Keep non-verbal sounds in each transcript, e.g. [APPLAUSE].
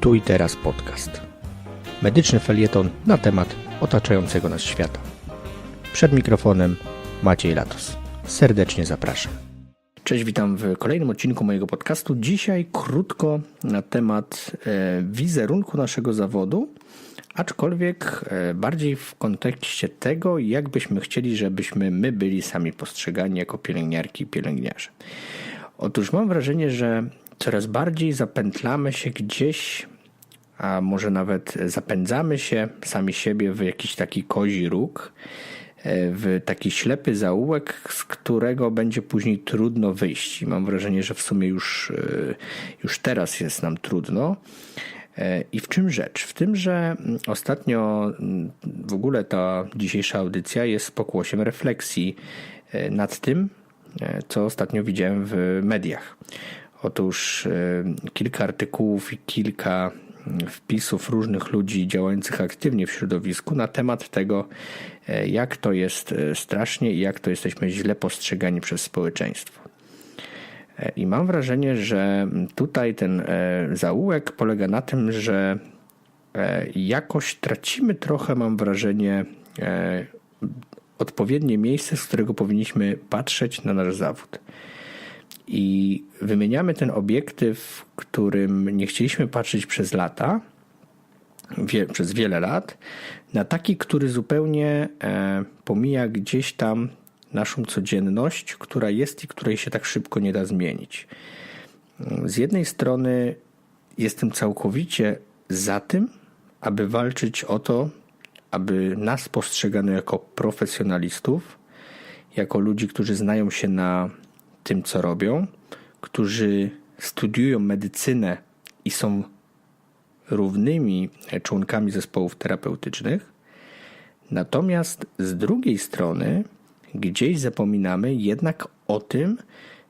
Tu i teraz podcast. Medyczny felieton na temat otaczającego nas świata. Przed mikrofonem Maciej Latos. Serdecznie zapraszam. Cześć, witam w kolejnym odcinku mojego podcastu. Dzisiaj krótko na temat e, wizerunku naszego zawodu, aczkolwiek e, bardziej w kontekście tego, jak byśmy chcieli, żebyśmy my byli sami postrzegani jako pielęgniarki i pielęgniarze. Otóż mam wrażenie, że coraz bardziej zapętlamy się gdzieś, a może nawet zapędzamy się sami siebie w jakiś taki kozi róg, e, w taki ślepy zaułek, z którego będzie później trudno wyjść. I mam wrażenie, że w sumie już, e, już teraz jest nam trudno. E, I w czym rzecz? W tym, że ostatnio w ogóle ta dzisiejsza audycja jest pokłosiem refleksji nad tym, co ostatnio widziałem w mediach. Otóż e, kilka artykułów i kilka mm, wpisów różnych ludzi działających aktywnie w środowisku na temat tego, e, jak to jest e, strasznie i jak to jesteśmy źle postrzegani przez społeczeństwo. I mam wrażenie, że tutaj ten zaułek polega na tym, że jakoś tracimy trochę, mam wrażenie, odpowiednie miejsce, z którego powinniśmy patrzeć na nasz zawód. I wymieniamy ten obiektyw, którym nie chcieliśmy patrzeć przez lata, wie, przez wiele lat, na taki, który zupełnie e, pomija gdzieś tam naszą codzienność, która jest i której się tak szybko nie da zmienić. Z jednej strony jestem całkowicie za tym, aby walczyć o to, aby nas postrzegano jako profesjonalistów, jako ludzi, którzy znają się na tym, co robią, którzy studiują medycynę i są równymi członkami zespołów terapeutycznych. Natomiast z drugiej strony gdzieś zapominamy jednak o tym,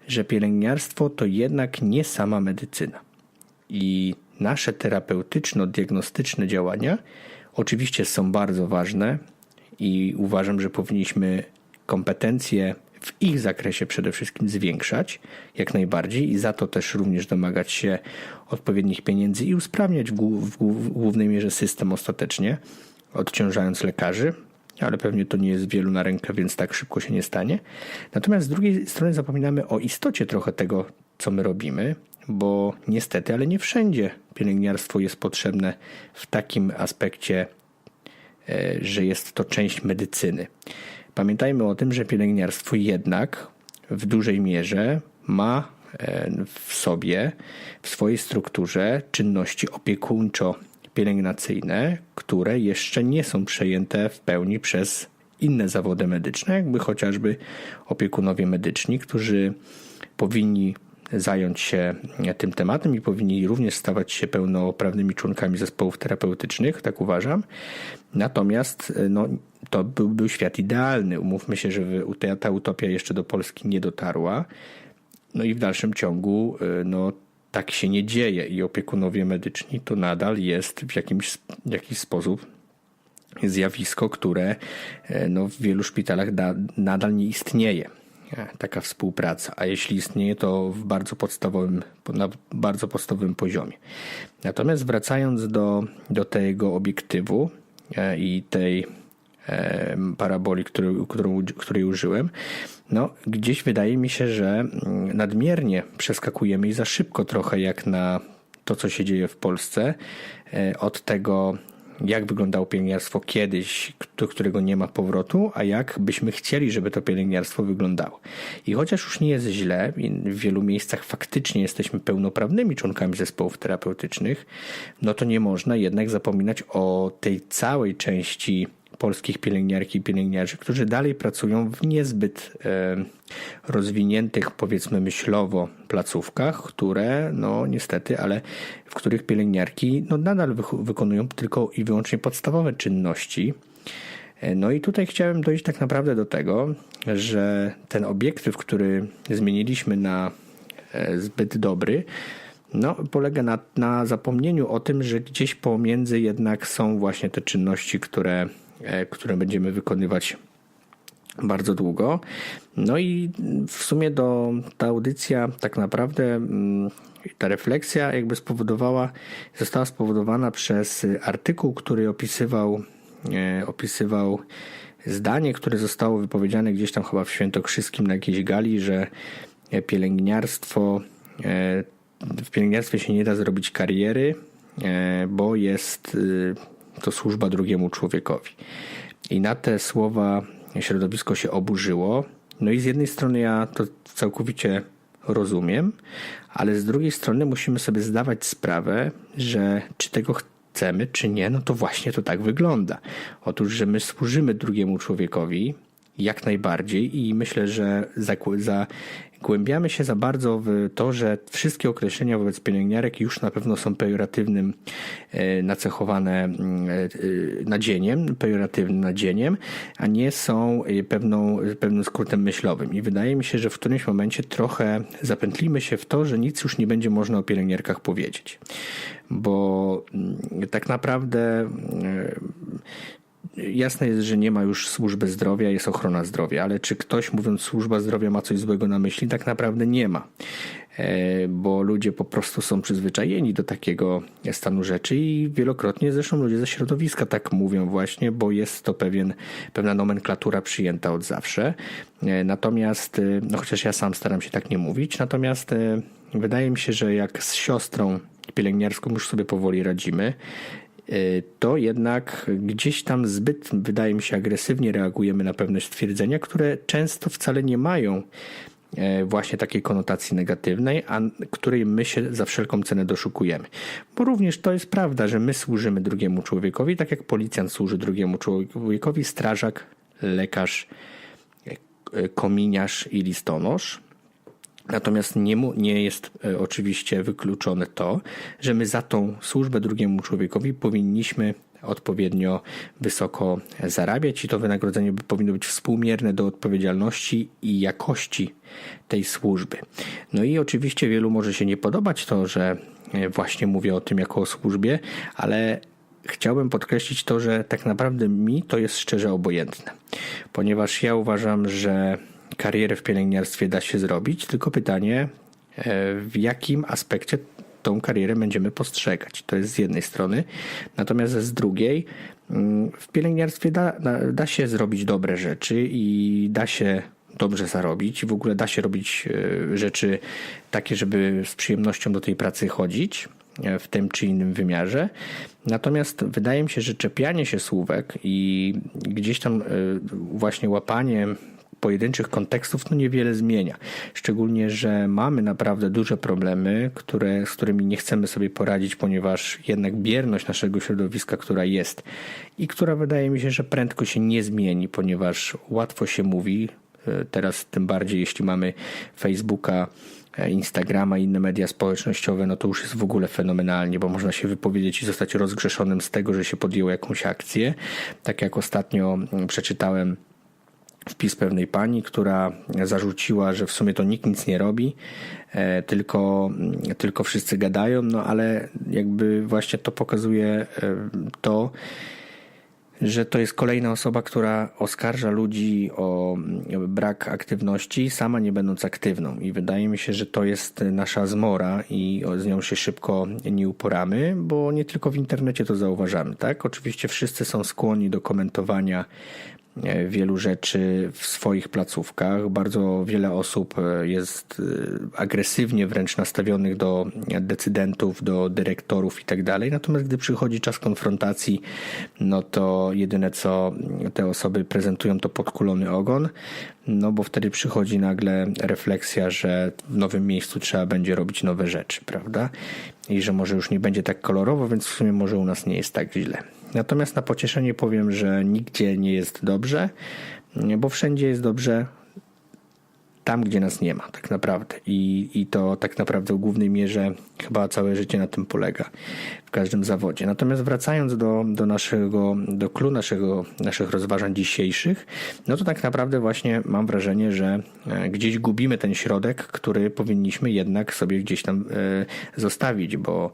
że pielęgniarstwo to jednak nie sama medycyna. I nasze terapeutyczno-diagnostyczne działania oczywiście są bardzo ważne i uważam, że powinniśmy kompetencje w ich zakresie przede wszystkim zwiększać jak najbardziej i za to też również domagać się odpowiednich pieniędzy i usprawniać w, głównej mierze system ostatecznie, odciążając lekarzy, ale pewnie to nie jest wielu na rękę, więc tak szybko się nie stanie. Natomiast z drugiej strony zapominamy o istocie trochę tego, co my robimy, bo niestety, ale nie wszędzie pielęgniarstwo jest potrzebne w takim aspekcie, e, że jest to część medycyny. Pamiętajmy o tym, że pielęgniarstwo jednak w dużej mierze ma e, w sobie, w swojej strukturze czynności opiekuńczo-pielęgnacyjne, które jeszcze nie są przejęte w pełni przez inne zawody medyczne, jakby chociażby opiekunowie medyczni, którzy powinni zająć się tym tematem i powinni również stawać się pełnoprawnymi członkami zespołów terapeutycznych, tak uważam. Natomiast no, to byłby świat idealny. Umówmy się, że ta utopia jeszcze do Polski nie dotarła. No i w dalszym ciągu no, tak się nie dzieje i opiekunowie medyczni to nadal jest w jakimś, jakiś sposób zjawisko, które no, w wielu szpitalach da, nadal nie istnieje taka współpraca, a jeśli istnieje, to w bardzo podstawowym, na bardzo podstawowym poziomie. Natomiast wracając do, do tego obiektywu e, i tej e, paraboli, który, którą, której użyłem, no, gdzieś wydaje mi się, że mm, nadmiernie przeskakujemy i za szybko trochę jak na to, co się dzieje w Polsce, e, od tego jak wyglądało pielęgniarstwo kiedyś, do którego nie ma powrotu, a jak byśmy chcieli, żeby to pielęgniarstwo wyglądało. I chociaż już nie jest źle, w wielu miejscach faktycznie jesteśmy pełnoprawnymi członkami zespołów terapeutycznych, no to nie można jednak zapominać o tej całej części polskich pielęgniarki i pielęgniarzy, którzy dalej pracują w niezbyt e, rozwiniętych, powiedzmy myślowo, placówkach, które, no niestety, ale w których pielęgniarki no, nadal wykonują tylko i wyłącznie podstawowe czynności. E, no i tutaj chciałem dojść tak naprawdę do tego, że ten obiektyw, który zmieniliśmy na e, zbyt dobry, no, polega na, na zapomnieniu o tym, że gdzieś pomiędzy jednak są właśnie te czynności, które które będziemy wykonywać bardzo długo. No i w sumie do, ta audycja tak naprawdę mm, ta refleksja jakby spowodowała, została spowodowana przez artykuł, który opisywał, e, opisywał zdanie, które zostało wypowiedziane gdzieś tam chyba w Świętokrzyskim na jakiejś gali, że pielęgniarstwo, e, w pielęgniarstwie się nie da zrobić kariery, e, bo jest to służba drugiemu człowiekowi. I na te słowa środowisko się oburzyło. No i z jednej strony ja to całkowicie rozumiem, ale z drugiej strony musimy sobie zdawać sprawę, że czy tego chcemy, czy nie, no to właśnie to tak wygląda. Otóż, że my służymy drugiemu człowiekowi, jak najbardziej i myślę, że za, za Głębiamy się za bardzo w to, że wszystkie określenia wobec pielęgniarek już na pewno są pejoratywnym e, nacechowane mm, e, nadzieniem, pejoratywnym nadzieniem, a nie są e, pewną, pewnym skrótem myślowym. I wydaje mi się, że w którymś momencie trochę zapętlimy się w to, że nic już nie będzie można o pielęgniarkach powiedzieć. Bo mm, tak naprawdę Jasne jest, że nie ma już służby zdrowia, jest ochrona zdrowia, ale czy ktoś mówiąc służba zdrowia ma coś złego na myśli? Tak naprawdę nie ma, e, bo ludzie po prostu są przyzwyczajeni do takiego stanu rzeczy i wielokrotnie zresztą ludzie ze środowiska tak mówią właśnie, bo jest to pewien, pewna nomenklatura przyjęta od zawsze. E, natomiast, e, no chociaż ja sam staram się tak nie mówić, natomiast wydaje mi się, że jak z siostrą pielęgniarską już sobie powoli radzimy, to jednak gdzieś tam zbyt, wydaje mi się, agresywnie reagujemy na pewne stwierdzenia, które często wcale nie mają e, właśnie takiej konotacji negatywnej, a której my się za wszelką cenę doszukujemy. Bo również to jest prawda, że my służymy drugiemu człowiekowi, tak jak policjant służy drugiemu człowiekowi, strażak, lekarz, e, e, kominiarz i listonosz. Natomiast nie, nie jest e, oczywiście wykluczone to, że my za tą służbę drugiemu człowiekowi powinniśmy odpowiednio wysoko zarabiać i to wynagrodzenie powinno być współmierne do odpowiedzialności i jakości tej służby. No i oczywiście wielu może się nie podobać to, że e, właśnie mówię o tym jako o służbie, ale chciałbym podkreślić to, że tak naprawdę mi to jest szczerze obojętne, ponieważ ja uważam, że karierę w pielęgniarstwie da się zrobić, tylko pytanie, e, w jakim aspekcie tą karierę będziemy postrzegać. To jest z jednej strony. Natomiast z drugiej, mm, w pielęgniarstwie da, da się zrobić dobre rzeczy i da się dobrze zarobić i w ogóle da się robić e, rzeczy takie, żeby z przyjemnością do tej pracy chodzić e, w tym czy innym wymiarze. Natomiast wydaje mi się, że czepianie się słówek i gdzieś tam właśnie łapanie pojedynczych kontekstów no niewiele zmienia. Szczególnie, że mamy naprawdę duże problemy, które, z którymi nie chcemy sobie poradzić, ponieważ jednak bierność naszego środowiska, która jest i która wydaje mi się, że prędko się nie zmieni, ponieważ łatwo się mówi, e, teraz tym bardziej jeśli mamy Facebooka, e, Instagrama i inne media społecznościowe, no to już jest w ogóle fenomenalnie, bo można się wypowiedzieć i zostać rozgrzeszonym z tego, że się podjęło jakąś akcję. Tak jak ostatnio przeczytałem wpis pewnej pani, która zarzuciła, że w sumie to nikt nic nie robi, e, tylko, tylko wszyscy gadają, no ale jakby właśnie to pokazuje e, to, że to jest kolejna osoba, która oskarża ludzi o brak aktywności, sama nie będąc aktywną. I wydaje mi się, że to jest nasza zmora i z nią się szybko nie uporamy, bo nie tylko w internecie to zauważamy. Tak? Oczywiście wszyscy są skłonni do komentowania wielu rzeczy w swoich placówkach. Bardzo wiele osób e, jest e, agresywnie wręcz nastawionych do decydentów, do dyrektorów i tak. Natomiast gdy przychodzi czas konfrontacji, no to jedyne co te osoby prezentują to podkulony ogon, no bo wtedy przychodzi nagle refleksja, że w nowym miejscu trzeba będzie robić nowe rzeczy, prawda? I że może już nie będzie tak kolorowo, więc w sumie może u nas nie jest tak źle. Natomiast na pocieszenie powiem, że nigdzie nie jest dobrze, bo wszędzie jest dobrze tam, gdzie nas nie ma, tak naprawdę. I, I to tak naprawdę w głównej mierze chyba całe życie na tym polega w każdym zawodzie. Natomiast wracając do, do naszego, do klu naszego, naszych rozważań dzisiejszych, no to tak naprawdę właśnie mam wrażenie, że e, gdzieś gubimy ten środek, który powinniśmy jednak sobie gdzieś tam e, zostawić, bo,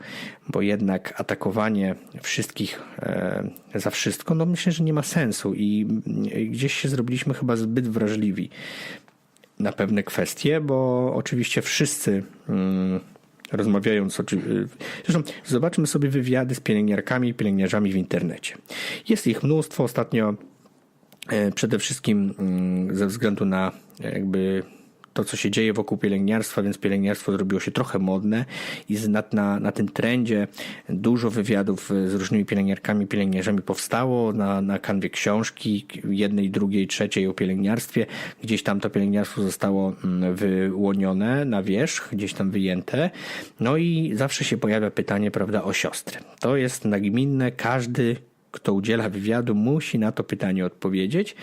bo jednak atakowanie wszystkich e, za wszystko, no myślę, że nie ma sensu i gdzieś się zrobiliśmy chyba zbyt wrażliwi na pewne kwestie, bo oczywiście wszyscy mm, rozmawiając, zresztą zobaczmy sobie wywiady z pielęgniarkami i pielęgniarzami w internecie. Jest ich mnóstwo ostatnio, e, przede wszystkim mm, ze względu na jakby to, co się dzieje wokół pielęgniarstwa, więc pielęgniarstwo zrobiło się trochę modne i na, na, na tym trendzie dużo wywiadów z różnymi pielęgniarkami, pielęgniarzami powstało na, na kanwie książki, jednej, drugiej, trzeciej o pielęgniarstwie. Gdzieś tam to pielęgniarstwo zostało mm, wyłonione na wierzch, gdzieś tam wyjęte. No i zawsze się pojawia pytanie, prawda, o siostry. To jest nagminne, każdy kto udziela wywiadu, musi na to pytanie odpowiedzieć.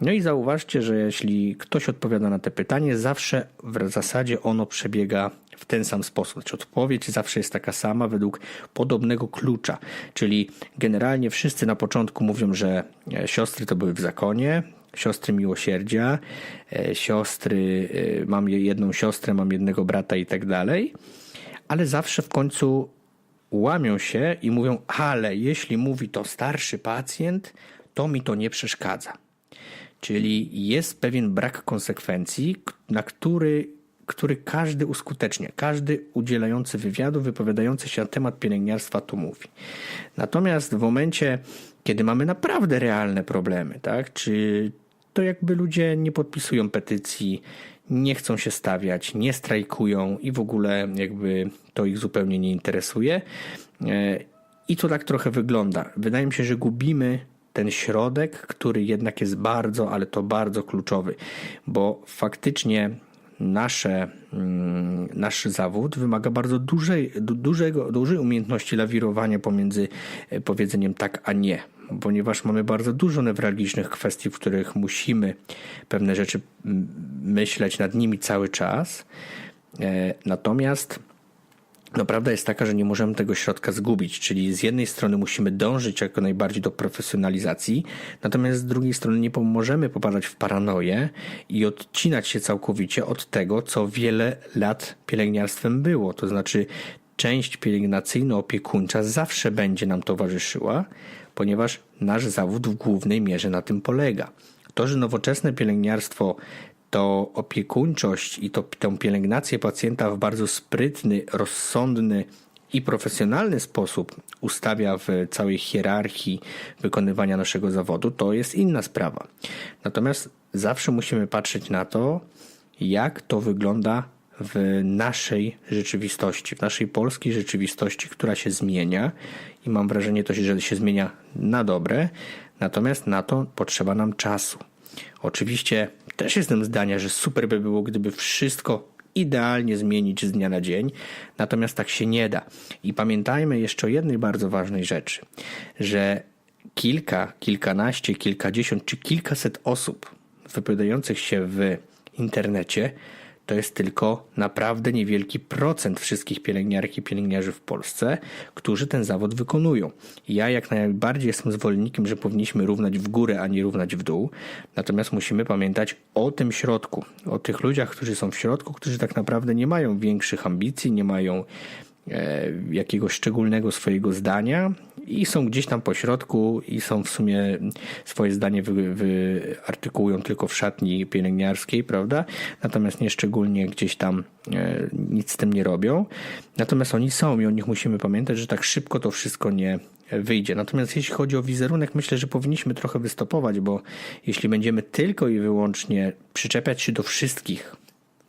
No i zauważcie, że jeśli ktoś odpowiada na te pytanie, zawsze w zasadzie ono przebiega w ten sam sposób. Znaczy odpowiedź zawsze jest taka sama według podobnego klucza. Czyli generalnie wszyscy na początku mówią, że e, siostry to były w zakonie, siostry miłosierdzia, e, siostry, e, mam jedną siostrę, mam jednego brata i tak dalej, ale zawsze w końcu łamią się i mówią, ale jeśli mówi to starszy pacjent, to mi to nie przeszkadza. Czyli jest pewien brak konsekwencji, na który, który każdy uskutecznia, każdy udzielający wywiadu, wypowiadający się na temat pielęgniarstwa to mówi. Natomiast w momencie, kiedy mamy naprawdę realne problemy, tak, czy to jakby ludzie nie podpisują petycji, nie chcą się stawiać, nie strajkują i w ogóle jakby to ich zupełnie nie interesuje. E, I to tak trochę wygląda. Wydaje mi się, że gubimy ten środek, który jednak jest bardzo, ale to bardzo kluczowy, bo faktycznie nasze, mm, nasz zawód wymaga bardzo dużej, dużego, dużej umiejętności lawirowania pomiędzy e, powiedzeniem tak, a nie ponieważ mamy bardzo dużo newralgicznych kwestii, w których musimy pewne rzeczy myśleć nad nimi cały czas. E, natomiast no, prawda jest taka, że nie możemy tego środka zgubić, czyli z jednej strony musimy dążyć jako najbardziej do profesjonalizacji, natomiast z drugiej strony nie możemy popadać w paranoję i odcinać się całkowicie od tego, co wiele lat pielęgniarstwem było. To znaczy, część pielęgnacyjno-opiekuńcza zawsze będzie nam towarzyszyła, ponieważ nasz zawód w głównej mierze na tym polega. To, że nowoczesne pielęgniarstwo to opiekuńczość i to, tę pielęgnację pacjenta w bardzo sprytny, rozsądny i profesjonalny sposób ustawia w całej hierarchii wykonywania naszego zawodu, to jest inna sprawa. Natomiast zawsze musimy patrzeć na to, jak to wygląda w naszej rzeczywistości, w naszej polskiej rzeczywistości, która się zmienia i mam wrażenie to, że się zmienia na dobre, natomiast na to potrzeba nam czasu. Oczywiście też jestem zdania, że super by było, gdyby wszystko idealnie zmienić z dnia na dzień, natomiast tak się nie da. I pamiętajmy jeszcze o jednej bardzo ważnej rzeczy, że kilka, kilkanaście, kilkadziesiąt czy kilkaset osób wypowiadających się w internecie to jest tylko naprawdę niewielki procent wszystkich pielęgniarek i pielęgniarzy w Polsce, którzy ten zawód wykonują. Ja jak najbardziej jestem zwolennikiem, że powinniśmy równać w górę, a nie równać w dół. Natomiast musimy pamiętać o tym środku, o tych ludziach, którzy są w środku, którzy tak naprawdę nie mają większych ambicji, nie mają jakiegoś szczególnego swojego zdania i są gdzieś tam po środku i są w sumie swoje zdanie wy, wyartykułują tylko w szatni pielęgniarskiej, prawda? Natomiast nie szczególnie gdzieś tam e, nic z tym nie robią. Natomiast oni są i o nich musimy pamiętać, że tak szybko to wszystko nie wyjdzie. Natomiast jeśli chodzi o wizerunek, myślę, że powinniśmy trochę wystopować, bo jeśli będziemy tylko i wyłącznie przyczepiać się do wszystkich,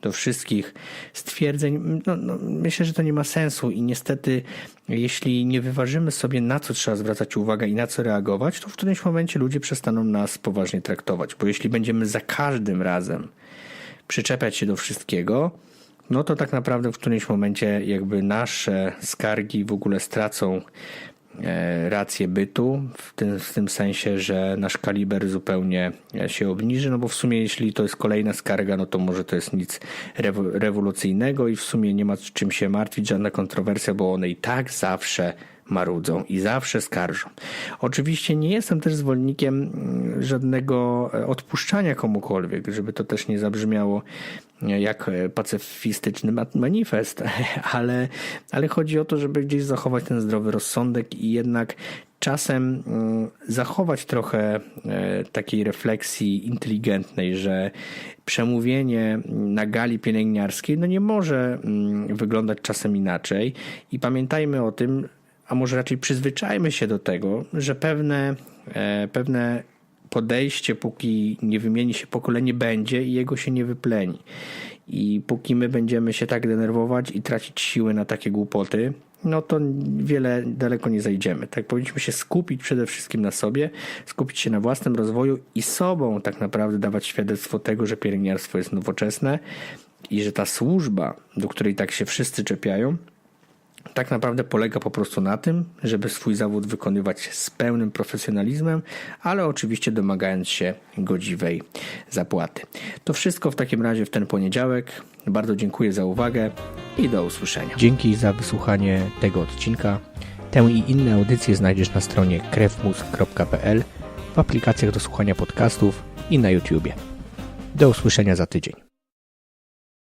do wszystkich stwierdzeń, no, no, myślę, że to nie ma sensu i niestety, jeśli nie wyważymy sobie, na co trzeba zwracać uwagę i na co reagować, to w którymś momencie ludzie przestaną nas poważnie traktować, bo jeśli będziemy za każdym razem przyczepiać się do wszystkiego, no to tak naprawdę w którymś momencie jakby nasze skargi w ogóle stracą rację bytu, w tym, w tym sensie, że nasz kaliber zupełnie e, się obniży, no bo w sumie jeśli to jest kolejna skarga, no to może to jest nic rewo- rewolucyjnego i w sumie nie ma czym się martwić, żadna kontrowersja, bo one i tak zawsze marudzą i zawsze skarżą. Oczywiście nie jestem też zwolennikiem mm, żadnego e, odpuszczania komukolwiek, żeby to też nie zabrzmiało e, jak e, pacyfistyczny ma- manifest, [LAUGHS] ale, ale chodzi o to, żeby gdzieś zachować ten zdrowy rozsądek i jednak czasem mm, zachować trochę e, takiej refleksji inteligentnej, że przemówienie na gali pielęgniarskiej no nie może mm, wyglądać czasem inaczej. I pamiętajmy o tym, a może raczej przyzwyczajmy się do tego, że pewne, e, pewne podejście, póki nie wymieni się pokolenie, będzie i jego się nie wypleni. I póki my będziemy się tak denerwować i tracić siły na takie głupoty, no to wiele daleko nie zajdziemy. Tak powinniśmy się skupić przede wszystkim na sobie, skupić się na własnym rozwoju i sobą tak naprawdę dawać świadectwo tego, że pielęgniarstwo jest nowoczesne i że ta służba, do której tak się wszyscy czepiają, tak naprawdę polega po prostu na tym, żeby swój zawód wykonywać z pełnym profesjonalizmem, ale oczywiście domagając się godziwej zapłaty. To wszystko w takim razie w ten poniedziałek. Bardzo dziękuję za uwagę i do usłyszenia. Dzięki za wysłuchanie tego odcinka. Tę i inne audycje znajdziesz na stronie krewmus.pl, w aplikacjach do słuchania podcastów i na YouTubie. Do usłyszenia za tydzień.